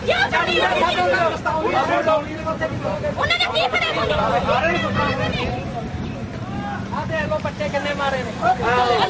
ਕਿਉਂ ਚੜੀ ਉਹਨਾਂ ਨੇ ਕੀ ਫੜਿਆ ਆ ਦੇਖ ਲੋ ਬੱਚੇ ਕਿੰਨੇ ਮਾਰੇ ਨੇ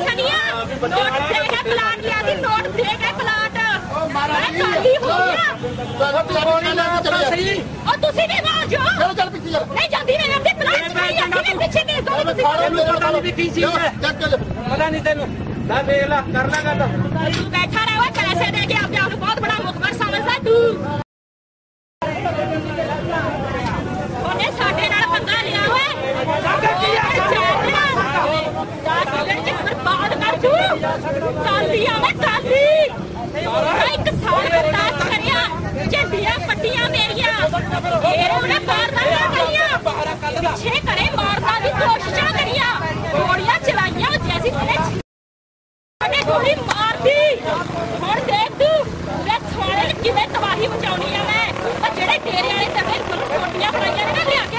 ਸਨੀਆ ਨੋਟ ਦੇ ਕੇ ਪਲਾਟ ਲਿਆ ਦੀ ਨੋਟ ਦੇ ਕੇ ਪਲਾਟ ਮੈਂ ਕਾਲੀ ਹੋ ਗਿਆ ਸਹੀ ਉਹ ਤੁਸੀਂ ਵੀ ਮਾਰ ਜੋ ਚਲੋ ਚੱਲ ਪਿੱਛੇ ਚੱਲ ਨਹੀਂ ਜਾਂਦੀ ਮੈਂ ਆਪਣੇ ਪਲਾਟ ਚਲਾਈ ਜਾਂਦੀ ਮੈਂ ਪਿੱਛੇ ਦੇ ਦੋ ਤੁਸੀਂ ਤੈਨੂੰ ਪਤਾ ਨਹੀਂ ਵੀ ਕੀ ਚੀਜ਼ ਹੈ। ਪਤਾ ਨਹੀਂ ਤੈਨੂੰ। ਲੈ ਵੇਖ ਲੈ ਕਰ ਲੈ ਗੱਲ। ਤੂੰ ਬੈਠਾ ਰਹਿ ਓਏ ਪੈਸੇ ਦੇ ਕੇ ਆਪਣੇ ਆਪ ਨੂੰ ਬਹੁਤ ਬੜਾ ਮੁਖਬਰ ਸਮਝਦਾ ਤੂੰ। ਉਹਨੇ ਸਾਡੇ ਨਾਲ ਪੰਗਾ ਲਿਆ ਓਏ ਸਾਡੇ ਕੀ ਜਾ ਬਰਬਾਦ ਕਰ ਦੂ ਕਾਲੀ ਆਵੇ ਕਾਲੀ ਇੱਕ ਸਾਲ ਬਰਦਾਸ਼ਤ ਕਰਿਆ। ਝੰਡੀਆਂ ਪੱਟੀਆਂ ਮੇਰੀਆਂ ਇਹ ਉਹਨੇ ਬਾਹਰ ਨਾ ਕਰੀਆਂ ਪਿੱਛੇ ਕਰੇ ਮਾਰਦਾ ਦੀ ਕੋਸ਼ਿਸ਼ਾਂ ਕਰੀਆਂ ਗੋਲੀਆਂ ਚਲਾਈਆਂ ਜੈਸੀ ਤੇਰੇ ਉਹਨੇ ਗੋਲੀ ਮਾਰਦੀ ਹੁਣ ਦੇਖ ਤੂੰ ਤੇ ਸਵਾਲੇ ਨੇ ਕਿਵੇਂ ਤਬਾਹੀ ਮਚਾਉਣੀ ਆ ਮੈਂ ਉਹ ਜਿਹੜੇ ਡੇਰੇ ਵਾਲੇ ਤੇ ਮੇਰੇ ਕੋਲ ਛੋਟੀਆਂ ਬਣਾਈਆਂ ਨੇ ਨਾ ਲਿਆ ਕੇ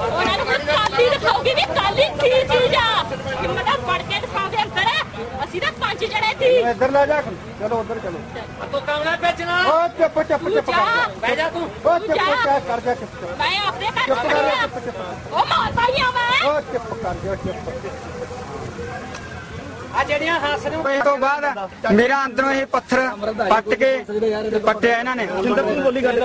ਉਹਨਾਂ ਨੂੰ ਹੁਣ ਕਾਲੀ ਦਿਖਾਉਗੀ ਵੀ ਕਾਲੀ ਕੀ ਚੀਜ਼ ਆ ਹਿੰਮਤ ਨਾਲ ਫੜ ਕੇ ਦਿਖਾਉਂਦੇ ਅੰਦਰ ਅਸੀਂ ਤਾਂ ਇੱਧਰ ਲੈ ਜਾ। ਚਲੋ ਉਧਰ ਚਲੋ। ਤੂੰ ਕਮਲਾ ਵੇਚਣਾ ਓ ਚੁੱਪ ਚੁੱਪ ਤੂੰ ਚੁੱਪ ਜਾ। ਕਰ। ਬਹਿ ਜਾ ਤੂੰ। ਓ ਚੁੱਪ ਕਰ ਕਰ। ਜਾ ਚੁੱਪ ਮੈਂ ਆਪਣੇ ਘਰ ਚੁੱਪ ਕਰ ਜਾ, ਚੁੱਪ, ਚੁੱਪ। ਉਹ ਮਾਰ ਪਾਈਆਂ ਮੈਂ। ਓ ਚੁੱਪ ਕਰ ਜਾ ਚੁੱਪ। ਆ ਜਿਹੜੀਆਂ ਹੱਸ ਨੂੰ ਇਸ ਤੋਂ ਬਾਅਦ ਮੇਰਾ ਅੰਦਰੋਂ ਇਹ ਪੱਥਰ ਪੱਟ ਕੇ ਪੱਟਿਆ ਇਹਨਾਂ ਨੇ।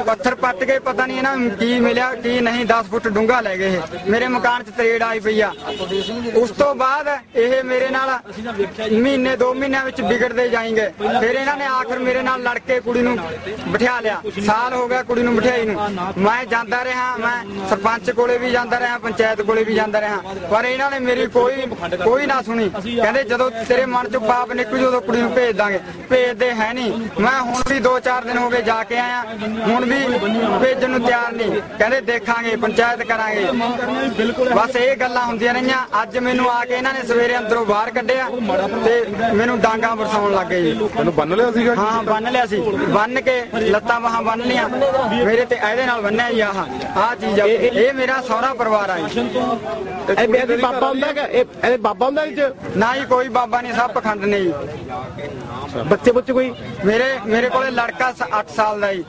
ਪੱਥਰ ਪੱਟ ਕੇ ਪਤਾ ਨਹੀਂ ਇਹਨਾਂ ਨੂੰ ਕੀ ਮਿਲਿਆ ਕੀ ਨਹੀਂ 10 ਫੁੱਟ ਡੂੰਘਾ ਲੈ ਗਏ ਇਹ। ਮੇਰੇ ਮਕਾਨ 'ਚ ਤਰੇੜ ਆਈ ਪਈ ਆ। ਉਸ ਤੋਂ ਬਾਅਦ ਇਹ ਮੇਰੇ ਨਾਲ ਮਹੀਨੇ ਦੋ ਮਹੀਨਿਆਂ ਵਿੱਚ ਵਿਗੜਦੇ ਜਾਏਂਗੇ। ਫਿਰ ਇਹਨਾਂ ਨੇ ਆਖਰ ਮੇਰੇ ਨਾਲ ਲੜ ਕੇ ਕੁੜੀ ਨੂੰ ਬਿਠਾ ਲਿਆ। ਸਾਲ ਹੋ ਗਿਆ ਕੁੜੀ ਨੂੰ ਬਿਠਾਈ ਨੂੰ। ਮੈਂ ਜਾਂਦਾ ਰਿਹਾ ਮੈਂ ਸਰਪੰਚ ਕੋਲੇ ਵੀ ਜਾਂਦਾ ਰਿਹਾ ਪੰਚਾਇਤ ਕੋਲੇ ਵੀ ਜਾਂਦਾ ਰਿਹਾ। ਪਰ ਇਹਨਾਂ ਨੇ ਮੇਰੀ ਕੋਈ ਕੋਈ ਨਾ ਸੁਣੀ। ਕਹਿੰਦੇ ਜਦੋਂ ਤੇਰੇ ਮਨ ਚ ਪਾਪ ਨਿਕਲ ਜੂ ਉਦੋਂ ਕੁੜੀ ਨੂੰ ਭੇਜ ਦਾਂਗੇ। ਭੇਜਦੇ ਹੈ ਨਹੀਂ। ਮੈਂ ਹੁਣ ਵੀ 2-4 ਦਿਨ ਹੋ ਗਏ ਜਾ ਕੇ ਆਇਆ। ਹੁਣ ਵੀ ਭੇਜਣ ਨੂੰ ਤਿਆਰ ਨਹੀਂ। ਕਹਿੰਦੇ ਦੇਖਾਂਗੇ ਪੰਚਾਇਤ ਕਰਾਂਗੇ। ਬਸ ਇਹ ਗੱਲਾਂ ਹੁੰਦੀਆਂ ਰਹੀਆਂ। ਅੱਜ ਮੈਨੂੰ ਆ ਕੇ ਇਹਨਾਂ ਨੇ ਸਵੇਰੇ ਅੰਦਰੋਂ ਬਾਹਰ ਕੱਢਿਆ ਤੇ ਮੈਨੂੰ ਡਾਂਗਾ ਵਰਸਾਉਣ ਲੱਗ ਗਏ। ਜੀ ਤੈਨੂੰ ਬੰਨ ਲਿਆ ਸੀਗਾ ਹਾਂ ਬੰਨ ਲਿਆ ਸੀ। ਬੰਨ ਕੇ ਲੱਤਾਂ ਬਾਹਾਂ ਬੰਨ ਲੀਆਂ ਮੇਰੇ ਤੇ ਇਹਦੇ ਨਾਲ ਬੰਨਿਆ ਹੀ ਆਹ। ਆਹ ਚੀਜ਼ ਆ। ਇਹ ਮੇਰਾ ਸਹੁਰਾ ਪਰਿਵਾਰ ਆ ਜੀ। ਇਹ ਬੇਬੀ ਬਾਬਾ ਹੁੰਦਾ ਕਿ ਇਹ ਇਹ ਬਾਬਾ ਹੁੰਦਾ ਇਹ ਨਾ ਹੀ ਕੋਈ ਬਾਬਾ ਨਹੀਂ ਸਭ ਪਖੰਡ ਨੇ ਜੀ। ਬੱਚੇ ਬੱਚੇ ਕੋਈ? ਮੇਰੇ ਮੇਰੇ ਕੋਲੇ ਲੜਕਾ 8 ਸਾਲ ਦਾ ਜੀ।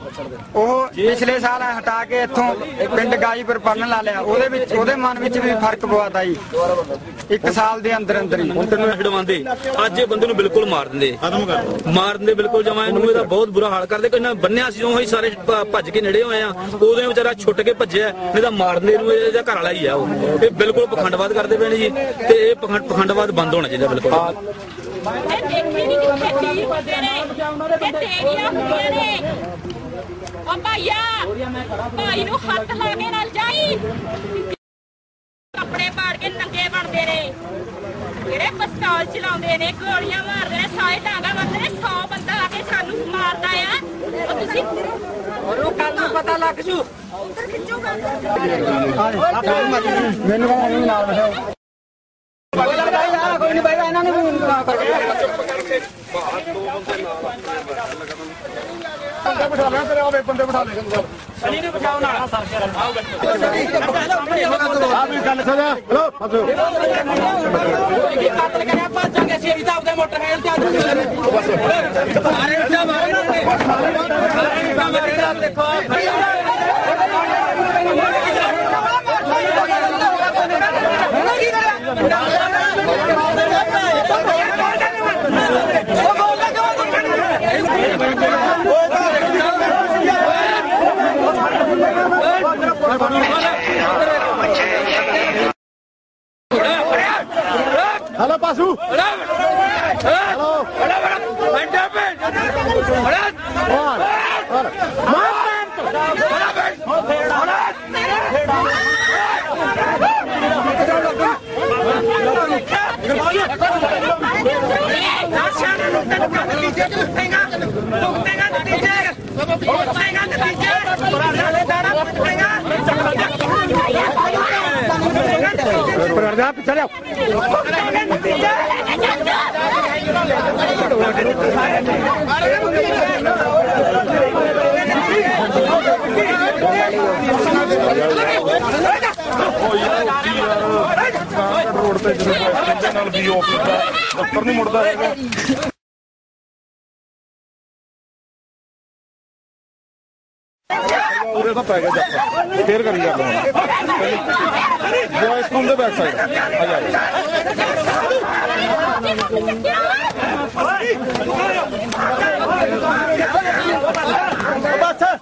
ਉਹ ਪਿਛਲੇ ਸਾਲ ਹਟਾ ਕੇ ਇੱਥੋਂ ਪਿੰਡ ਗਾਜੀਪੁਰ ਪੜਨ ਲਾ ਲਿਆ। ਉਹਦੇ ਵਿੱਚ ਉਹਦੇ ਮਨ ਵਿੱਚ ਵੀ ਫ਼ਰਕ ਪਵਾਤਾ ਜੀ। ਇੱਕ ਸਾਲ ਦੇ ਅੰਦਰ ਅੰਦਰ ਹੀ। ਤੈਨੂੰ ਛਡਵਾਉਂਦੇ ਅੱਜ ਇਹ ਬੰਦੇ ਨੂੰ ਬਿਲਕੁਲ ਮਾਰ ਦਿੰਦੇ। ਮਾਰ ਦਿੰਦੇ ਬਿਲਕੁਲ ਜਮਾ ਇਹਨੂੰ ਇਹਦਾ ਬਹੁਤ ਬੁਰਾ ਹਾਲ ਕਰਦੇ। ਕੋਈ ਨਾ ਬੰਨਿਆ ਸੀ ਉਹ ਹੀ ਸਾਰੇ ਭੱਜ ਕੇ ਨੇੜੇ ਹੋਏ ਆ। ਉਦੋਂ ਵਿਚਾਰਾ ਛੁੱਟ ਕੇ ਭੱਜਿਆ। ਤਾਂ ਮਾਰ ਦਿੰਦੇ ਇਹਨੂੰ ਇਹਦਾ ਘਰ ਵਾਲਾ ਹੀ ਆ ਉਹ। ਇਹ ਬਿਲਕੁਲ ਪਖੰਡਵਾਦ ਕਰਦੇ ਪਏ ਨੇ ਜੀ। ਤੇ ਇਹ ਪਖੰਡ ਪਖੰਡਵਾਦ ਬੰਦ ਹੋਣਾ ਚਾਹੀਦਾ ਬਿਲਕੁਲ। ਇਹ ਦੇਖੀ ਨਹੀਂ ਕਿੱਥੇ ਤੀਰ ਵੱਜਦੇ ਨੇ। ਇਹ ਤੇਰੀਆਂ ਹੁੰਦੀਆਂ ਨੇ। ਉਹ ਭਾਈਆ ਭਾਈ ਨੂੰ ਹੱਥ ਲਾ ਕੇ ਨਾਲ ਜਾਈ। ਕੱਪੜੇ ਪਾੜ ਕੇ ਨੰਗੇ ਬਣਦੇ ਨੇ। ਜਿਹੜੇ ਪਿਸਤੌਲ ਚਲਾਉਂਦੇ ਨੇ ਗੋਲੀਆਂ ਮਾਰਦੇ ਨੇ ਨੇ 100 ਬੰਦਾ ਆ ਕੇ ਸਾਨੂੰ ਮਾਰਦਾ ਆ। ਉਹ ਤੁਸੀਂ ਉਹਨੂੰ ਕੱਲ ਨੂੰ ਪਤਾ ਲੱਗ ਜੂ। ਮੈਨੂੰ ਕਹਿੰਦਾ ਨਹੀਂ ਨਾਲ ਬਿਠਾਓ ਬਿਠਾ ਲੈਣਾ ਤੇਰੇ ਆਵੇ ਬੰਦੇ ਬਿਠਾ ਲੈ ਸਨੀ ਨੂੰ ਬਚਾਓ ਨਾਲ। ਆ ਵੀ ਗੱਲ ਸਦਾ ਹਲੋ ਹਸੋ ਕੀ ਕਤਲ ਕਰਿਆ ਭੱਜਾਂਗੇ ਅਸੀਂ ਤਾਂ ਆਪਦੇ ਮੋਟਰਸਾਈਕਲ ਤੇ ਅੱਜ ਸਾਰੇ ਉੱਚਾ ਮਾਰੇ ਦੇਖੋ ਹਲੋ ਪਾਸੂ ਹਲੋ ਪਰ ਜਾ ਪਿੱਛੇ ਲਿਆਓ ਓਏ ਇਹਦੇ ਨਾਲ ਵੀ ਆਫਿਸ ਦਫ਼ਤਰ ਨਹੀਂ ਮੁੜਦਾ ਹੈਗਾ। ਉਰੇ ਤਾਂ ਪੈ ਗਿਆ ਜੱਫਾ। ਫੇਰ ਕਰੀ ਜਾ ਬॉयਜ਼ ਰੂਮ ਦੇ ਬੈਕ ਸਾਈਡ ਆ ਜਾ। ਆ ਜਾ।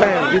ਭੈਣ ਦੀ